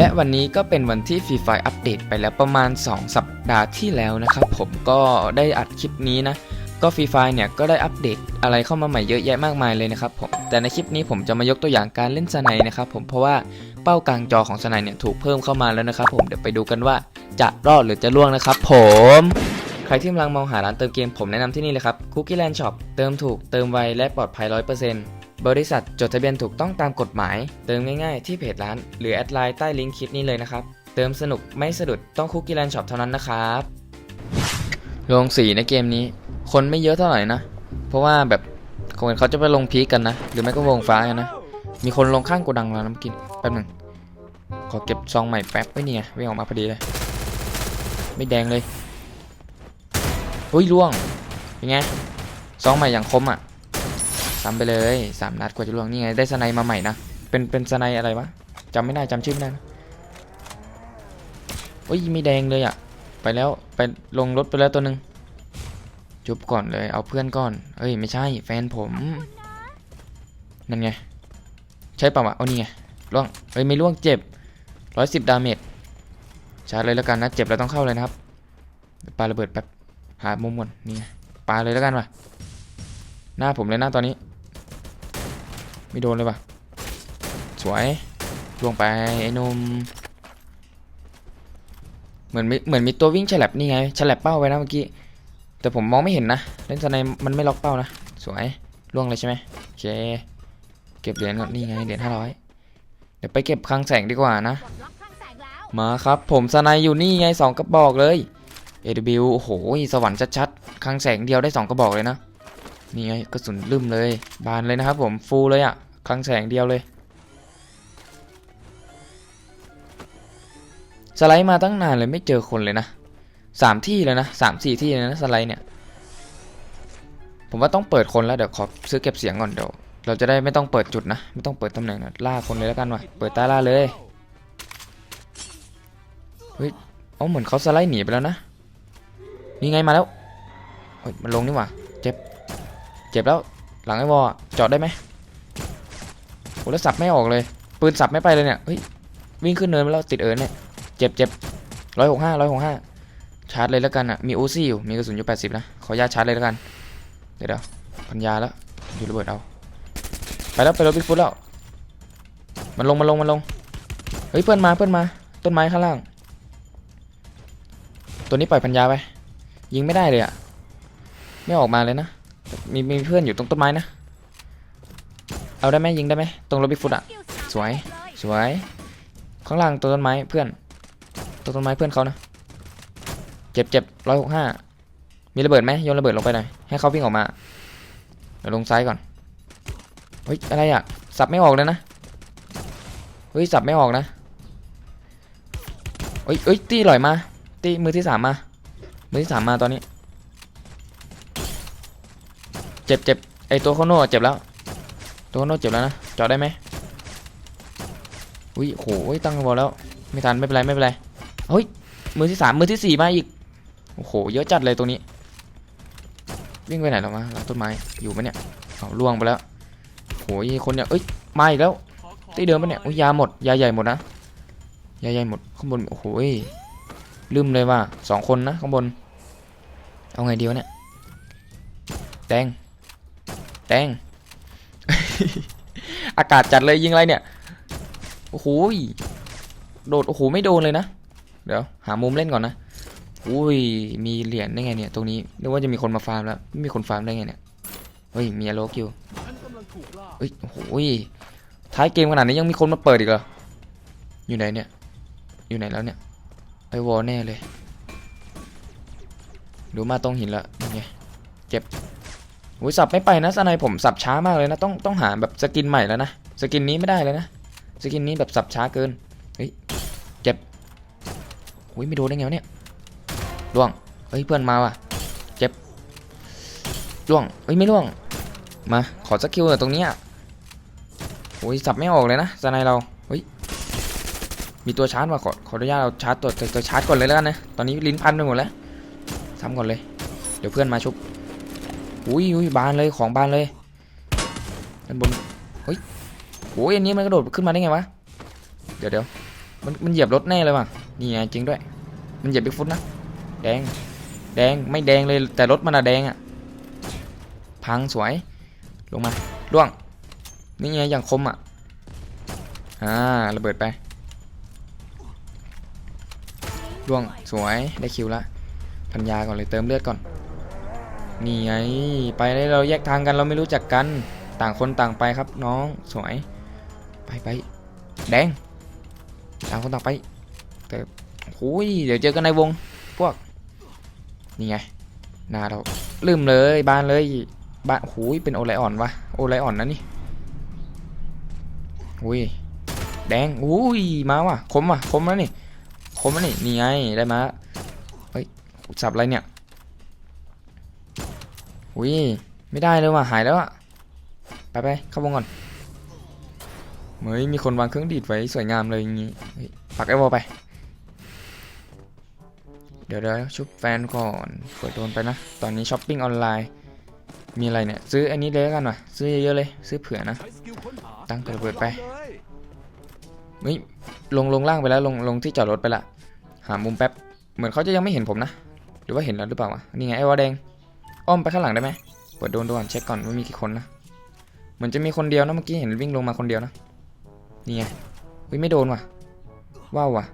และวันนี้ก็เป็นวันที่ฟรีไฟอัปเดตไปแล้วประมาณ 2 สัปดาห์ที่แล้วนะครับผมก็ได้อัดคลิปนี้นะ ก็ฟรีไฟเนี่ยก็ได้อัปเดตอะไรเข้ามาใหม่เยอะแยะมากมายเลยนะครับผมแต่ในคลิปนี้ผมจะมายกตัวอย่างการเล่นสไนนะครับผมเพราะว่าเป้ากลางจอของสไนเนี่ยถูกเพิ่มเข้ามาแล้วนะครับผมเดี๋ยวไปดูกันว่าจะรอดหรือจะล่วงนะครับ ผมใครที่กำลังมองหาร้านเติมเกมผมแนะนำที่นี่เลยครับ Cookie Land Shop เติมถูกเติมไวและปลอดภัย 100% บริษัทจดทะเบียนถูกต้องตามกฎหมาย เติมง่ายๆที่เพจร้าน หรือแอดไลน์ใต้ลิงก์คลิปนี้เลยนะครับ เติมสนุกไม่สะดุดต้อง Cookie Land Shop เท่านั้นนะครับลงสีในเกมนี้ คนไม่เยอะเท่าไหร่นะ เพราะว่าแบบคนเขาจะไปลงพีคกันนะ หรือไม่ก็วงฟ้ากันนะ มีคนลงข้างโกดังแล้วน้ำกินแป๊บหนึ่งขอเก็บซองใหม่แป๊บไว้เนี่ยวิ่งออกมาพอดีเลย ไม่แดงเลยอุ้ยล่วงเป็นไงซองใหม่อย่างคมอะ ซ้ำไปเลยสามนัดกว่าจะล่วงนี่ไงได้สไนมาใหม่นะ เป็นเป็นสไนอะไรวะจำไม่ได้จำชื่อไม่ได้นะอุ้ยม่แดงเลยอะไปแล้วไปลงรถไปแล้วตัวหนึ่งจุบก่อนเลยเอาเพื่อนก่อน เอ้ยไม่ใช่แฟนผมนั่นไงใช่ป่าวะเอานี่ไงล่วงเอ้ยไม่ล่วงเจ็บร้อยสิบดาเมจชาร์จเลยแล้วกันนะเจ็บแล้วต้องเข้าเลยนะครับเดี๋ยวปาระเบิดแป๊บหามุมก่อนนี่ไงปาเลยแล้วกันว่ะหน้าผมเลยหน้าตอนนี้ ไม่โดนเลยว่ะ สวยลวงไปไอ้นมเหมือนมีเหมือนมีตัววิ่งฉลับนี่ไงฉลับเป้าไว้นะเมื่อกี้ แต่ผมมองไม่เห็นนะ เล่นสไนมันไม่ล็อกเป้านะ สวยล่วงเลยใช่ไหมโอเค เก็บเหรียญก่อนนี่ไงเหรียญห้าร้อยเดี๋ยวไปเก็บคลังแสงดีกว่านะ มาครับผมสไนอยู่นี่ไงสองกระบอกเลย AW โอ้โหสวรรค์ชัดๆคลังแสงเดียวได้สองกระบอกเลยนะ นี่ไงกระสุนลืมเลย บานเลยนะครับผมฟูลเลยอะคลังแสงเดียวเลย สไลด์มาตั้งนานเลยไม่เจอคนเลยนะสามที่เลยนะสามสี่ที่เลยนะสไลด์เนี่ย ผมว่าต้องเปิดคนแล้วเดี๋ยวขอซื้อเก็บเสียงก่อนเดี๋ยวเราจะได้ไม่ต้องเปิดจุดนะ ไม่ต้องเปิดตำแหน่งนะล่าคนเลยแล้วกันวะเปิดตาล่าเลยเอาเหมือนเขาสไลด์หนีไปแล้วนะนี่ไงมาแล้วเฮ้ยมันลงนี่หว่า เจ็บแล้วหลังไอ้วอจอดได้ไหมโอ้แล้วสับไม่ออกเลย ปืนสับไม่ไปเลยเนี่ยเฮ้ยวิ่งขึ้นเนินไปแล้วติดเอิญเนี่ยเจ็บเจ็บร้อยหกห้าร้อยหกห้าชาร์จเลยแล้วกันอะมีโอซี่อยู่มีกระสุนอยู่แปดสิบนะขอญาตชาร์จเลยแล้วกันเดี๋ยวเดียวพันยาแล้วอยู่ระเบิดเอาไปแล้วไปแล้วบิ๊กฟุตแล้วมันลงมันลงมันลงเฮ้ยเพื่อนมาเพื่อนมาต้นไม้ข้างล่าง ตัวนี้ปล่อยพันยาไปยิงไม่ได้เลยอะไม่ออกมาเลยนะ มีมีเพื่อนอยู่ตรงต้นไม้นะ เอาได้ไหมยิงได้ไหมตรงรถบิ๊กฟุตอะสวย สวย ข้างล่างตัวต้นไม้เพื่อน ตัวต้นไม้เพื่อนเขานะ เจ็บเจ็บร้อยหกห้ามีระเบิดไหมโยนระเบิดลงไปหน่อย ให้เขาวิ่งออกมา เดี๋ยวลงซ้ายก่อน เฮ้ย อะไรอะ สับไม่ออกเลยนะ เฮ้ย สับไม่ออกนะ เฮ้ยเฮ้ย ตีลอยมา ตีมือที่สามมา มือที่สามมาตอนนี้ เจ็บเจ็บไอตัวโคโน่เจ็บแล้ว ตัวโคโน่เจ็บแล้วนะจอดได้ไหมอุ้ยโหยตั้งบอลแล้ว ไม่ทันไม่เป็นไรไม่เป็นไรเฮ้ยมือที่สามมือที่สี่มาอีกโอ้โหเยอะจัดเลยตรงนี้ วิ่งไปไหนแล้วมาหลังต้นไม้อยู่ไหมเนี่ยเอาล่วงไปแล้วโหยคนเนี่ยเอ้ยมาอีกแล้วตีเดิมปะเนี่ยอุ้ยยาหมดยาใหญ่หมดนะยาใหญ่หมดข้างบนโอ้โหยลืมเลยว่าสองคนนะข้างบนเอาไงดีวะเนี่ยแตง แตงอากาศจัดเลยยิงอะไรเนี่ย โอ้โหโดด โอ้โห ไม่โดนเลยนะ เดี๋ยว หามุมเล่นก่อนนะ อุ้ย มีเหรียญได้ไงเนี่ย ตรงนี้นึกว่าจะมีคนมาฟาร์มแล้ว ไม่มีคนฟาร์มได้ไงเนี่ย เฮ้ย มีอโลกิวเฮ้ย โอ้โหยท้ายเกมขนาดนี้ยังมีคนมาเปิดอีกเหรอ อยู่ไหนเนี่ย อยู่ไหนแล้วเนี่ย ไอวอลแน่เลย ดูมาตรงหินละยังไงเจ็บ อุ้ยสับไม่ไปนะสไนผมสับช้ามากเลยนะ ต้องต้องหาแบบสกินใหม่แล้วนะ สกินนี้ไม่ได้เลยนะ สกินนี้แบบสับช้าเกิน เฮ้ย เจ็บอุ้ยไม่โดนได้ไงวะเนี่ยล่วง เฮ้ยเพื่อนมาว่ะ เจ็บล่วง เฮ้ยไม่ล่วง มา ขอสกิลหน่อยตรงเนี้ยโอ้ยสับไม่ออกเลยนะสไนเรา เฮ้ย มีตัวชาร์จมาขอขออนุญาตเราชาร์จตัวตัวชาร์จก่อนเลยแล้วกันนะ ตอนนี้ลิ้นพันไปหมดแล้วซ้ำก่อนเลย เดี๋ยวเพื่อนมาชุบ อุ้ยอุ้ยบานเลยของบานเลยด้านบนเฮ้ยโอ้ยอันนี้มันกระโดดขึ้นมาได้ไงวะเดี๋ยวเดี๋ยวมันมันเหยียบรถแน่เลยว่ะนี่ไงจริงด้วย มันเหยียบบิ๊กฟุตนะแดงแดงไม่แดงเลยแต่รถมันอะแดงอะพังสวยลงมาล่วงนี่ไงอย่างคมอะอ่าระเบิดไปล่วงสวยได้คิวละพันยาก่อนเลยเติมเลือดก่อน นี่ไง ไปเลยเราแยกทางกันเราไม่รู้จักกัน ต่างคนต่างไปครับน้องสวย ไปไปแดง ต่างคนต่างไป แต่โอ้ยเดี๋ยวเจอกันในวง พวก นี่ไงนาเราลืมเลยบ้านเลยบ้านโอ้ยเป็นโอไลออนวะโอไลออนนะนี่อุ้ยแดงอุ้ยมาว่ะคมว่ะคมแล้วนี่คมแล้วนี่นี่ไงได้มาเฮ้ยสับอะไรเนี่ย อุ้ยไม่ได้เลยว่ะหายแล้วอะไปไปเข้าวงก่อนเฮ้ยมีคนวางเครื่องดีดไว้สวยงามเลยอย่างงี้ปักไอ้วอไป เดี๋ยวเดี๋ยวชุบแฟนก่อนเปิดโดนไปนะ ตอนนี้ช้อปปิ้งออนไลน์ มีอะไรเนี่ย ซื้ออันนี้เลยกันว่ะซื้อเยอะๆเลย ซื้อเผื่อนะ ตั้งกระเบิดไปเฮ้ยลงลงล่างไปแล้วลงลงที่จอดรถไปละ หามุมแป๊บ เหมือนเขาจะยังไม่เห็นผมนะ หรือว่าเห็นแล้วหรือเปล่าวะนี่ไงไอ้วอแดง อ้อมไปข้างหลังได้ไหมเปิดโดนดูก่อนเช็คก่อนว่ามีกี่คนนะเหมือนจะมีคนเดียวนะเมื่อกี้เห็นวิ่งลงมาคนเดียวนะนี่ไงเฮ้ยไม่โดนว่ะว้าวว่ะ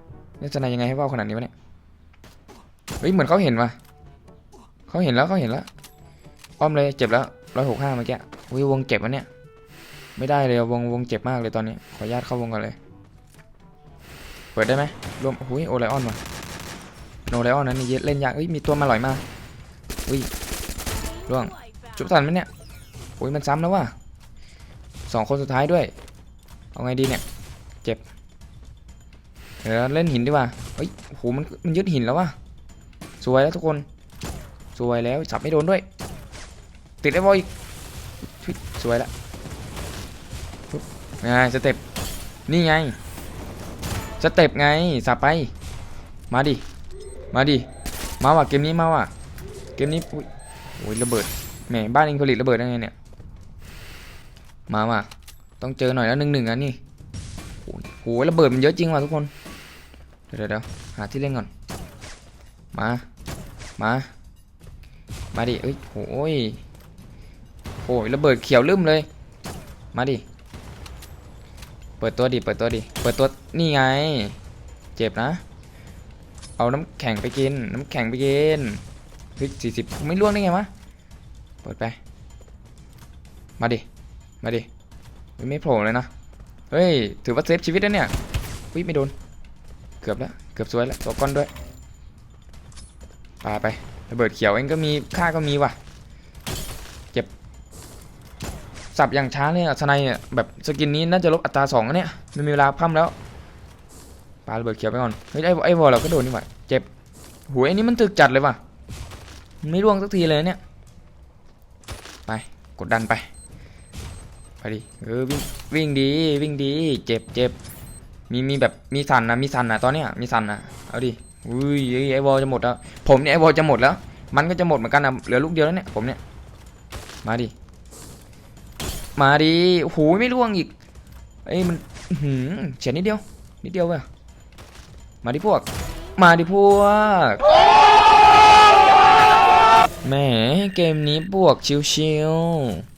นี่จะนายยังไงให้ว้าวขนาดนี้วะเนี่ยเฮ้ยเหมือนเขาเห็นว่ะเขาเห็นแล้วเขาเห็นแล้วอ้อมเลยเจ็บแล้วร้อยหกห้าเมื่อกี้อุ้ยวงเจ็บวะเนี่ยไม่ได้เลยวงวงเจ็บมากเลยตอนนี้ขออนุญาตเข้าวงก่อนเลย เปิดได้ไหมรวมหุยโอไลออนว่ะโนไลออนนั้นนี่เล่นยากเอ้ยมีตัวมาหลอยมาอุ้ย ร่วงจุบทันไหมเนี่ยโอ้ยมันซ้ำแล้วว่ะสองคนสุดท้ายด้วย เอาไงดีเนี่ย เจ็บเดี๋ยวเล่นหินดีกว่าเฮ้ยโอ้โหมันมันยึดหินแล้วว่ะสวยแล้วทุกคนสวยแล้วสับไม่โดนด้วย ติดไอ้บอยชุดสวยแล้วไงสเต็ปนี่ไงสเต็ปไงสับไป มาดิ มาดิ มาว่ะเกมนี้มาว่ะเกมนี้อุ้ย โอ้ยระเบิดแหมบ้านเองผลิตระเบิดได้ไงเนี่ยมาว่ะต้องเจอหน่อยแล้วหนึ่งหนึ่งอันนี่โอ้ยโหระเบิดมันเยอะจริงว่ะทุกคนเดี๋ยวเดี๋ยวเดี๋ยวหาที่เล่นก่อนมามามาดิเอ้ยโอ้ยโอ้ยระเบิดเขียวลืมเลยมาดิเปิดตัวดิเปิดตัวดิเปิดตัวนี่ไง เจ็บนะ เอาน้ำแข็งไปกิน น้ำแข็งไปกิน เฮ้ยสี่สิบไม่ล่วงได้ไงวะเปิดไป มาดิ มาดิ ไม่โผล่เลยนะ เฮ้ย ถือว่าเซฟชีวิตแล้วเนี่ยวิไม่โดน เกือบแล้ว เกือบสวยแล้ว ตัวก้อนด้วยปาไประเบิดเขียวเองก็มี ค่าก็มีว่ะ เจ็บ สับอย่างช้าเลยอะสไนเนี่ยแบบสกินนี้น่าจะลบอัตราสองอะเนี่ยไม่มีเวลาพั่มแล้วปาระเบิดเขียวไปก่อน เฮ้ยไอ้ไอ้วอลเราก็โดนนี่หว่า เจ็บหูยไอ้นี่มันตึกจัดเลยว่ะ ไม่ร่วงสักทีเลยเนี่ย ไป กดดันไป ไปดิ เออวิ่งวิ่งดี วิ่งดี เจ็บเจ็บมีมีแบบมีสันนะมีสันนะตอนเนี้ยมีสันนะเอาดิอุ้ยไอวอลจะหมดแล้ว ผมเนี่ยไอวอลจะหมดแล้ว มันก็จะหมดเหมือนกันนะเหลือลูกเดียวแล้วเนี่ยผมเนี่ย มาดิ มาดิโอ้โหไม่ร่วงอีกเอ้ยมันหืมเฉียดนิดเดียว นิดเดียวเว้ยมาดิพวก มาดิพวก แหมเกมนี้บวกชิวๆ